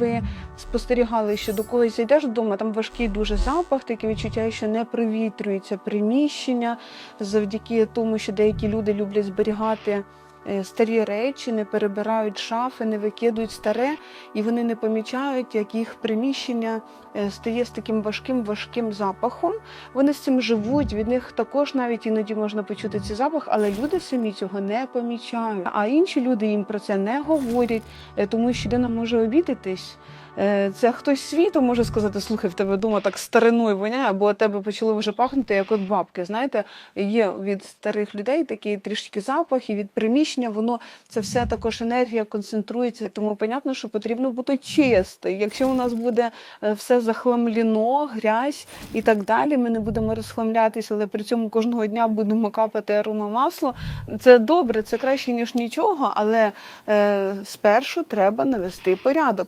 ви спостерігали, що до когось зайдеш вдома, там важкий дуже запах, таке відчуття, що не провітрюється приміщення завдяки тому, що деякі люди люблять зберігати. Е, Старі речі не перебирають шафи, не викидують старе, і вони не помічають, як їх приміщення е, стає з таким важким важким запахом. Вони з цим живуть. Від них також навіть іноді можна почути цей запах, але люди самі цього не помічають. А інші люди їм про це не говорять, е, тому що людина може обідатись. Це хтось світу може сказати, слухай, в тебе вдома так стариною воняє, або тебе почало вже пахнути, як от бабки. Знаєте, є від старих людей такий трішки запах, і від приміщення воно це все також енергія концентрується. Тому понятно, що потрібно бути чистим. Якщо у нас буде е, все захламлено, грязь і так далі, ми не будемо розхламлятися, але при цьому кожного дня будемо капати аромамасло. Це добре, це краще ніж нічого, але е, спершу треба навести порядок.